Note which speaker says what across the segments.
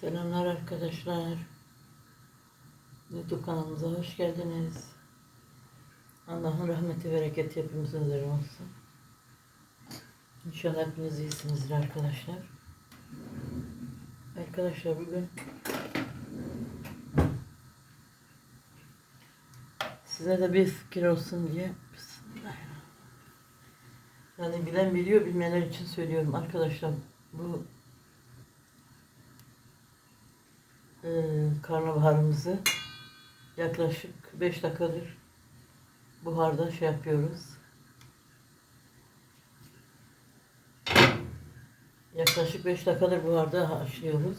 Speaker 1: Selamlar arkadaşlar. YouTube kanalımıza hoş geldiniz. Allah'ın rahmeti bereketi hepimizin üzerine olsun. İnşallah hepiniz iyisinizdir arkadaşlar. Arkadaşlar bugün size de bir fikir olsun diye. Yani bilen biliyor bilmeyenler için söylüyorum arkadaşlar. Bu Ee, karnabaharımızı yaklaşık 5 dakikadır buharda şey yapıyoruz. Yaklaşık 5 dakikadır buharda haşlıyoruz.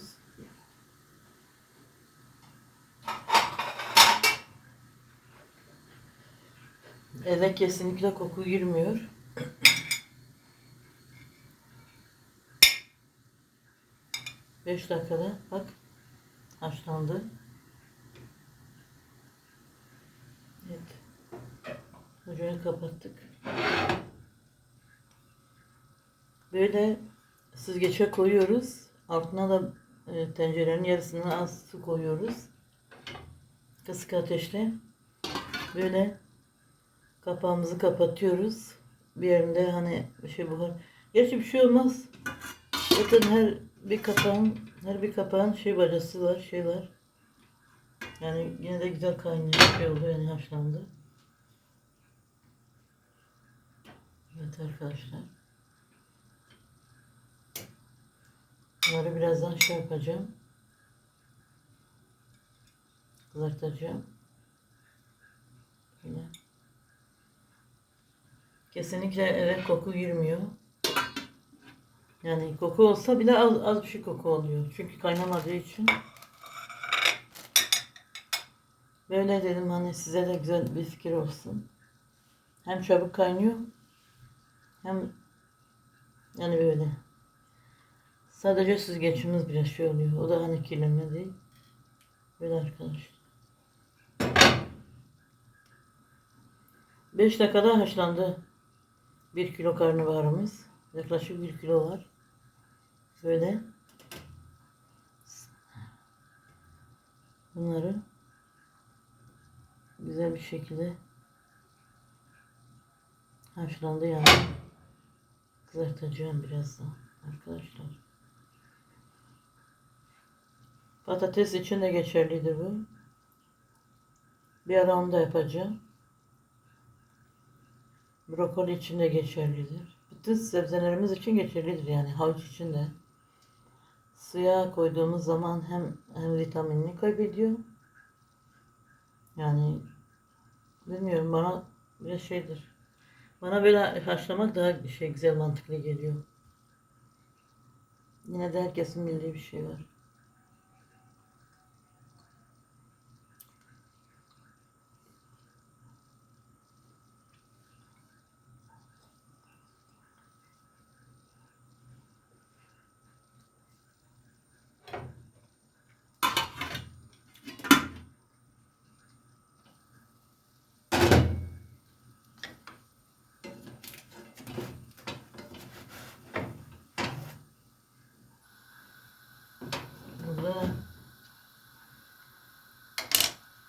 Speaker 1: Eve kesinlikle koku girmiyor. Beş dakikada bak haşlandı. Evet. Ocağı kapattık. Böyle süzgece koyuyoruz. Altına da e, tencerenin yarısına az su koyuyoruz. Kısık ateşte. Böyle kapağımızı kapatıyoruz. Bir yerinde hani bir şey buhar. Gerçi bir şey olmaz. Zaten her bir kapağın her bir kapağın şey bacası var, şey var. Yani yine de güzel kaynıyor, şey oldu yani haşlandı. Evet arkadaşlar. Bunları birazdan şey yapacağım. Kızartacağım. Böyle. Kesinlikle eve koku girmiyor. Yani koku olsa bile az, az bir şey koku oluyor. Çünkü kaynamadığı için. Böyle dedim hani size de güzel bir fikir olsun. Hem çabuk kaynıyor. Hem yani böyle. Sadece süzgeçimiz biraz şey oluyor. O da hani kirlenme değil. Böyle arkadaşlar. 5 dakikada haşlandı. 1 kilo karnabaharımız. Yaklaşık 1 kilo var. Böyle. Bunları güzel bir şekilde haşlandı yani. Kızartacağım birazdan arkadaşlar. Patates için de geçerlidir bu. Bir ara onu da yapacağım. Brokoli için de geçerlidir. Bütün sebzelerimiz için geçerlidir yani havuç için de. Suya koyduğumuz zaman hem, hem vitaminini kaybediyor. Yani bilmiyorum bana bir şeydir. Bana böyle haşlamak daha şey güzel mantıklı geliyor. Yine de herkesin bildiği bir şey var.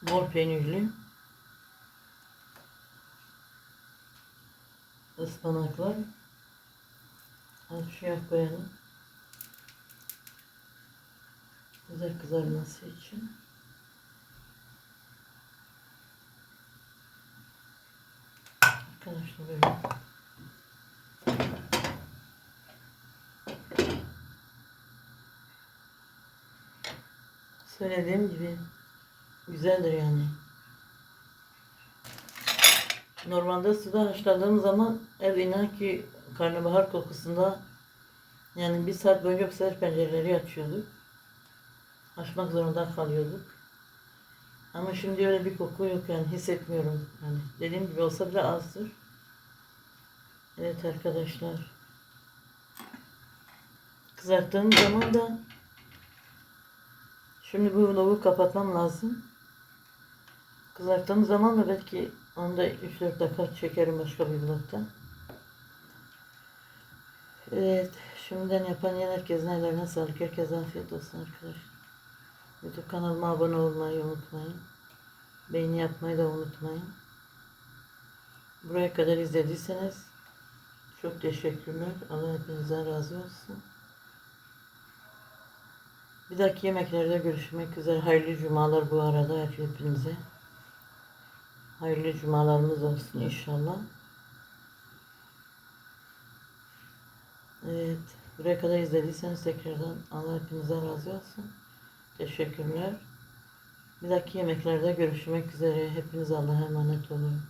Speaker 1: Bol peynirli ıspanaklar az şey koyalım. Güzel kızarması için. Arkadaşlar böyle. Söylediğim gibi güzeldir yani. Normalde suda haşladığım zaman ev inan ki karnabahar kokusunda yani bir saat boyunca bu sefer pencereleri açıyorduk. Açmak zorunda kalıyorduk. Ama şimdi öyle bir koku yok yani hissetmiyorum. Yani dediğim gibi olsa bile azdır. Evet arkadaşlar. Kızarttığım zaman da Şimdi bu vlogu kapatmam lazım. Kızarttığım zaman da belki onda 3-4 dakika çekerim başka bir vlogda. Evet, şimdiden yapan yer herkesin ellerine sağlık. Herkese afiyet olsun arkadaşlar. YouTube kanalıma abone olmayı unutmayın. Beğeni yapmayı da unutmayın. Buraya kadar izlediyseniz çok teşekkürler. Allah hepinizden razı olsun. Bir dahaki yemeklerde görüşmek üzere. Hayırlı cumalar bu arada hepinize. Hayırlı cumalarımız olsun inşallah. Evet. Buraya kadar izlediyseniz tekrardan Allah hepinizden razı olsun. Teşekkürler. Bir dahaki yemeklerde görüşmek üzere. Hepiniz Allah'a emanet olun.